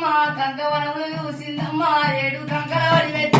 వచ్చిందమ్మ కంకవనములు చూసిందమ్మా ఏడు కంకలవడి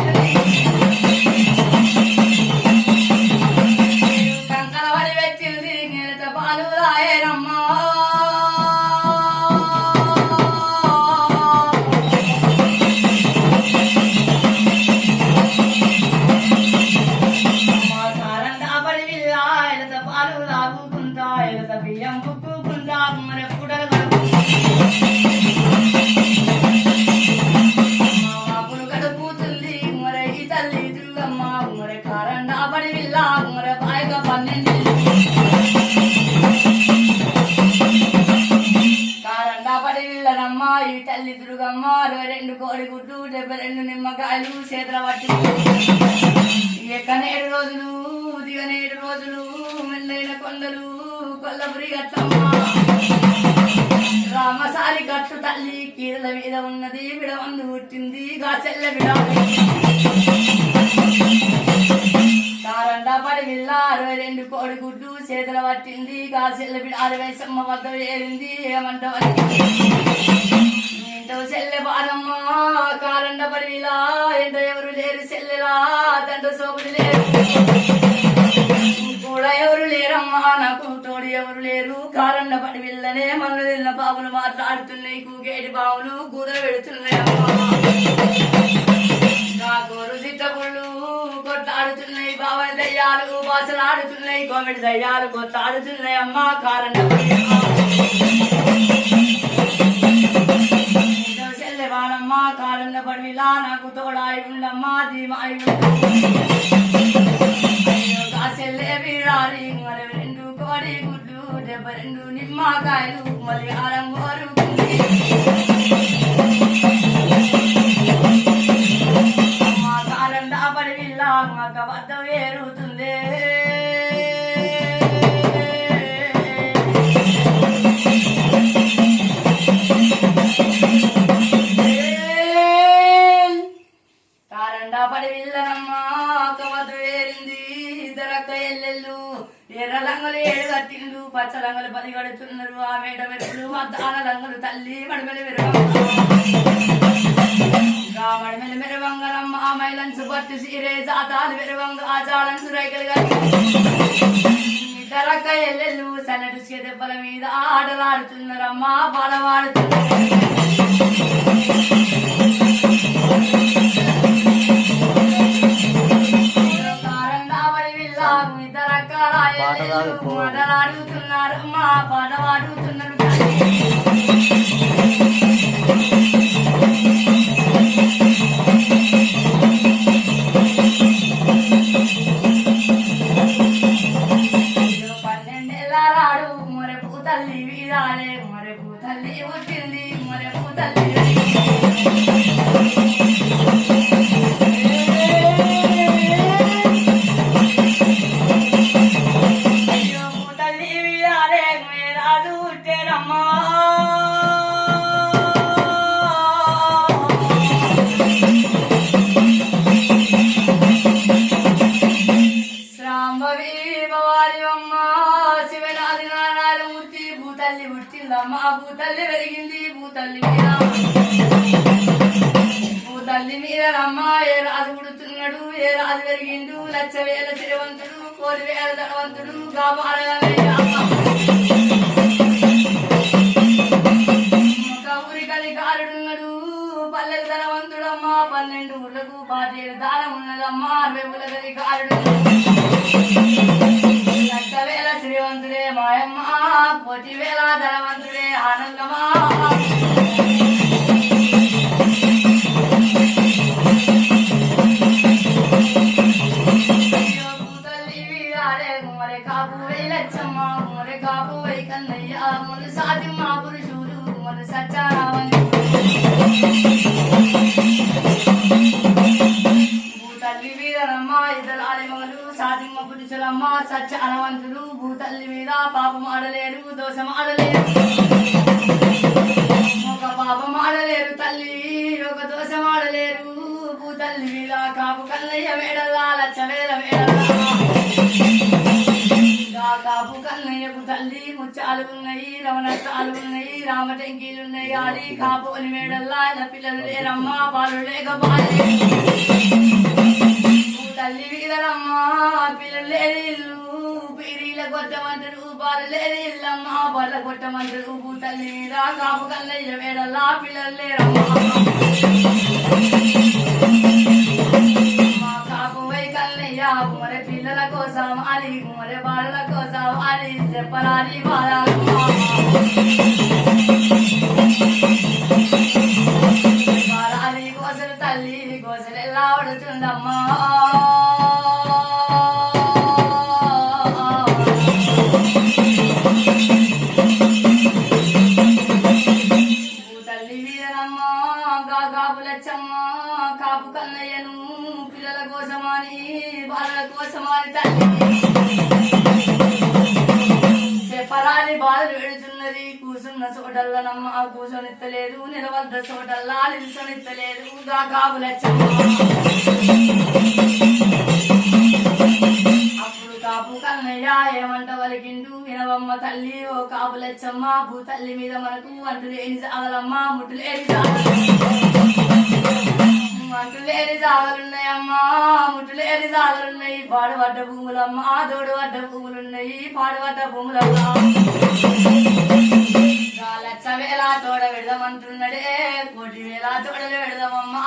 విల్లనమ్మ ఈ తల్లి దుర్గమ్మ అరవై రెండు కోడి గుడ్లు డెబ్బై రెండు నిమ్మకాయలు చేతుల పట్టి ఎక్కనేడు రోజులు దిగనేడు రోజులు మెల్లైన కొండలు కొల్లపురి గట్టమ్మ. రామసారి గట్టు తల్లి కీరల మీద ఉన్నది విడవందు పుట్టింది గాచెల్ల విడ కారండా అరవై రెండు కోడి గుడ్లు చేతుల పట్టింది. గాచెల్ల విడ అరవై సమ్మ వద్ద ఏరింది ఏమంటావు ఏంటో చెల్లె బారమ్మ కారండ పడివిలా. ఎంట ఎవరు లేరు చెల్లెలా. తండ్రి సోపులు లేరు. కూడా ఎవరు లేరమ్మా. నాకు తోడు ఎవరు లేరు. కారండ పడివిల్లనే మన్ను తిన్న బాబులు మాట్లాడుతున్నాయి. కూగేటి బావులు కూదలు పెడుతున్నాయి అమ్మా దయ్యాలు బాసలాడుతున్నాయి కోమిడి దయ్యాలు కొత్తాడుతున్నాయి అమ్మా కారండ చెల్లెవాడమ్మ కారండ పడివిలా నాకు తోడాయి ఉండమ్మా దీమాయి కాసెల్లే బిరాలి మరి రెండు కోడి గుడ్లు డెబ్బై రెండు నిమ్మకాయలు మళ్ళీ మా గోరు దాపడి పడివిల్లా మగ వద్ద వేరు కారండా పడి కవదు వేరింది ఇద్దరక్క ఎల్లెళ్ళు. ఎర్ర లంగలు ఏడు కట్టిండ్రు పచ్చ లంగలు పది కడుతున్నారు. ఆ మేడ మెరుపులు అద్దాల లంగలు తల్లి మడిమెలి మెరువంగ మడిమెలి మెరువంగనమ్మ ఆ మైలంచు పట్టు సీరే జాతాలు మెరువంగ ఆ జాలంచు రైకలు కట్టి. ఇద్దరక్క ఎల్లెళ్ళు సన్నటి చేదెబ్బల మీద ఆటలాడుతున్నారమ్మా పాడవాడుతున్నారు మాటలాడుతున్నారు మా పాట పాడుతున్నారు పెరిగిండు లక్ష వేల శ్రీవంతుడు కోటి వేల ధనవంతుడు గామారయ్య ఊరి కలికారుడున్నాడు పల్లెలు పన్నెండు ఊర్లకు పాటేరు దానం ఉన్నదమ్మా అరవై ఊళ్ళ కలికారుడు. లక్ష వేల శ్రీవంతుడే మాయమ్మ కోటి వేల ధనవంతుడే ఆనందమా పురుషులమ్మ సత్య అనవంతులు భూతల్లి మీద పాపం ఆడలేరు దోషం ఆడలేరు. ఒక పాపం ఆడలేరు తల్లి ఒక దోషం ఆడలేరు. భూతల్లి మీద కాపు కన్నయ్య వేడల్లా లచ్చ వేల వేడల్లా కాపు కల్లయ్యకు తల్లి ముచ్చాలు ఉన్నాయి రవణత్తాలు ఉన్నాయి రామటంకీలు ఉన్నాయి ఆడి కాపు మేడల్లా ఇలా పిల్లలు లేరమ్మా పాలు లేక పాలే. పిల్లలు లేని పీరీల కొట్టమంటారు బాలు లేని ఇల్లమ్మా కొట్టమంటారు భూ తల్లి కాపు కల్లయ్య వేడల్లా పిల్లలు లేరమ్మా కాపు వై కన్నయ్య కుమరి పిల్లల కోసం అని కుమరి బాలల కోసం అని చెప్పరాని బాల కన్నయ్యను పిల్లల కోసమని బాలల కోసమని తల్లి చెప్పరాని బాధలు పెడుతున్నది. కూసున్న చోటల్లనమ్మ కూసొనిత్తలేదు. నిలవద్ద చోటల్లా నిల్చొనిత్తలేదు. గా కాపులచ్చ అప్పుడు కాపు కన్నయ్య ఏమంట వలికిండు వినవమ్మ తల్లి ఓ కాపులచ్చమ్మ భూ తల్లి మీద మనకు అంటులేని సాగలమ్మ ముట్టులేని అంటులేని సాగలున్నాయమ్మా ముట్టులేని సాగలున్నాయి పాడుబడ్డ భూములమ్మ. తోడు పడ్డ భూములున్నాయి. పాడుబడ్డ భూములమ్మా. లక్ష వేల తోడ పెడదామంటున్నాడే కోటి వేల తోడలు పెడదామమ్మా.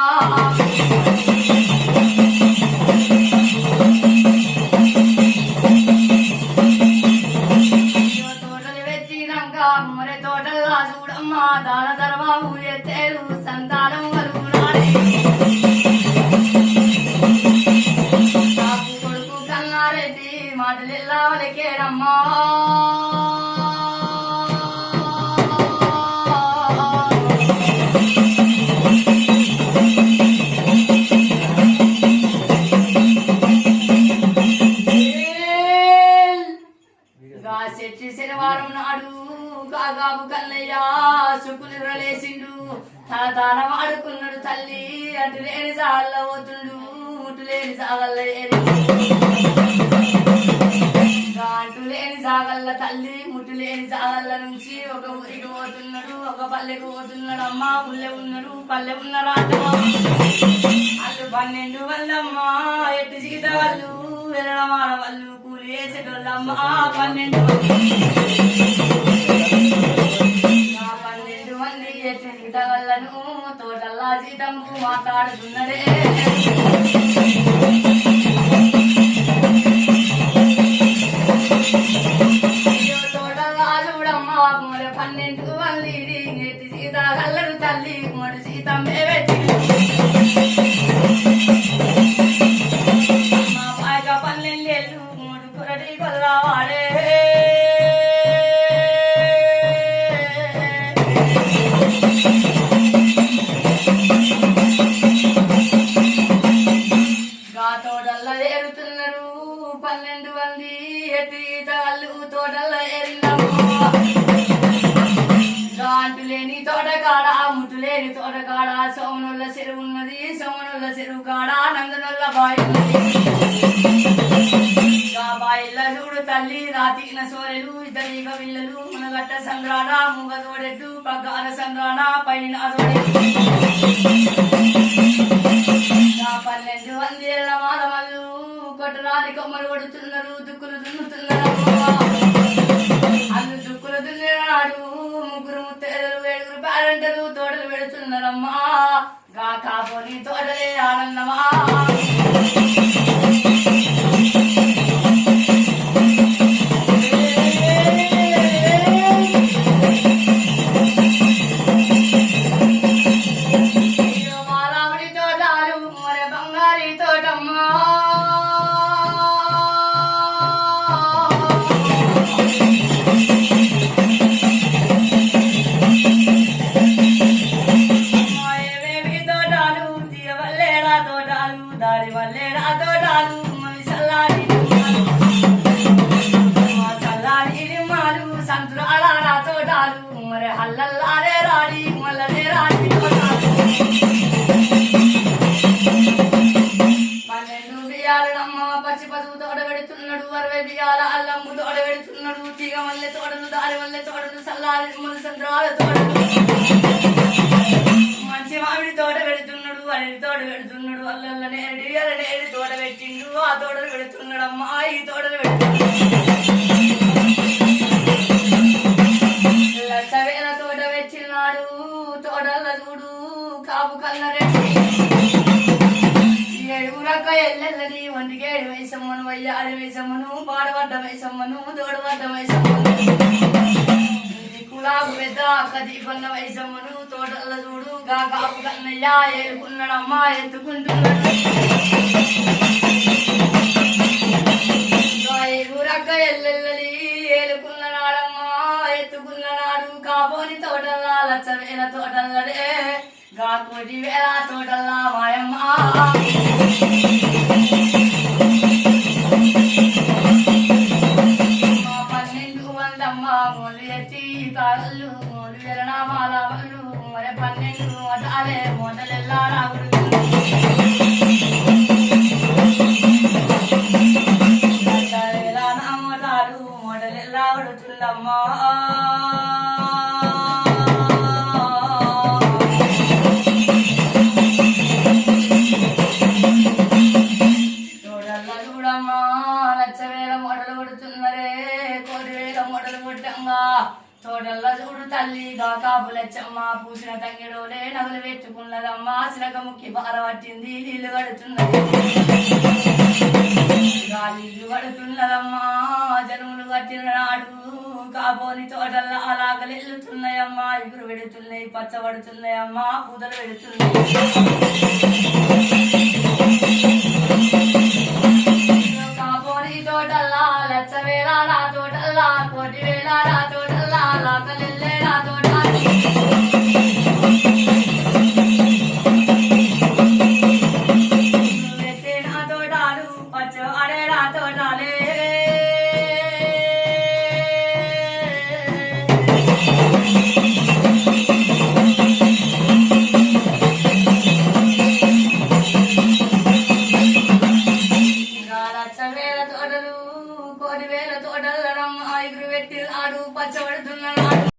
లేని జాగల్ల లేని జాగల్ల తల్లి ముట్టు లేని జాగల్ల నుంచి ఒక ఊరికి పోతున్నాడు ఒక పల్లెకు పోతున్నాడు అమ్మ ఊళ్ళే ఉన్నాడు పల్లె ఉన్నాడు అల్లు పన్నెండు వాళ్ళమ్మా ఎట్టు సీత వాళ్ళు వెళ్ళడం ఆడవాళ్ళు కూలి వేసేటోళ్ళమ్మ పన్నెండు పన్నెండు మంది ఎట్టు సీత వాళ్ళను తోటల్లా జీతంబు మాట్లాడుతున్నదే. సోమనుల సోమనుల్ల చెరువు కాడ నందనుల్ల బాయి బాయిల్ల చూడు తల్లి రాతికిన సోరెలు ఇద్దరిగ పిల్లలు మునగట్ట సంగ్రాణ ముగ తోడెట్టు పగ్గాన సంద్రాన పైన పన్నెండు మంది మానవాళ్ళు కొట్టరాని కొమ్మలు కొడుతున్నారు దుక్కులు దున్నుతున్నారు అల్లు దుక్కులు దున్నినాడు ముగ్గురు ముత్తేదలు ఏడుగురు పేరెంటలు తోటలు పెడుతున్నారమ్మా. కాపోని తోటలే ఆనందమా అయ్యో రాముడి తోటాలు మరి బంగారి తోటమ్మా మంచి మామిడి తోట పెడుతున్నాడు అరటి తోట పెడుతున్నాడు అల్లల్ల నేరడి అర తోట పెట్టిండు ఆ తోటలు పెడుతున్నాడు అమ్మా ఈ తోటలు పెడుతున్నాడు. లక్ష వేల తోట పెట్టినాడు తోటల చూడు కాపు కల్లరెడ్డి ఏడుగురక్క ఎల్లెల్లది ఒంటికేడు వేసమ్మను వయ్యాడు వేసమ్మను పాడబడ్డ వేసమ్మను తోడబడ్డ వేసమ్మను. కులాకు పెద్ద అక్క దీపన్న వయసమ్మను తోటల చూడు గా కాపు కన్నయ్య ఏడుకున్నాడమ్మా ఎత్తుకుంటున్నాడు ఊరక్క ఎల్లెల్లలి ఏలుకున్ననాడమ్మా ఎత్తుకున్ననాడు కాబోని తోటల్లా లచ్చ వేల తోటల్లడే గా కోటి వేల తోటల్లా మాయమ్మా ఎత్తి తాగళ్ళు మూడు వేల నామాల మరి పన్నెండు మొదలే మొదలెల్లా రాగుడు కాపులచ్చమ్మ పూసిన తంగిడోలే నగలు పెట్టుకున్నదమ్మా సిరగ ముక్కి పట్టింది నీళ్ళు కడుతున్నది. గాలిలు కడుతున్నదమ్మా. జనుములు కట్టిన నాడు కాబోని తోటల్లో అలాగలు వెళ్తున్నాయమ్మా ఇగురు పెడుతున్నాయి పచ్చబడుతున్నాయమ్మా పూతలు పెడుతున్నాయి. కాబోని తోటల్లా లచ్చ వేళ నా తోటల్లా కోటి వేళ నా తోట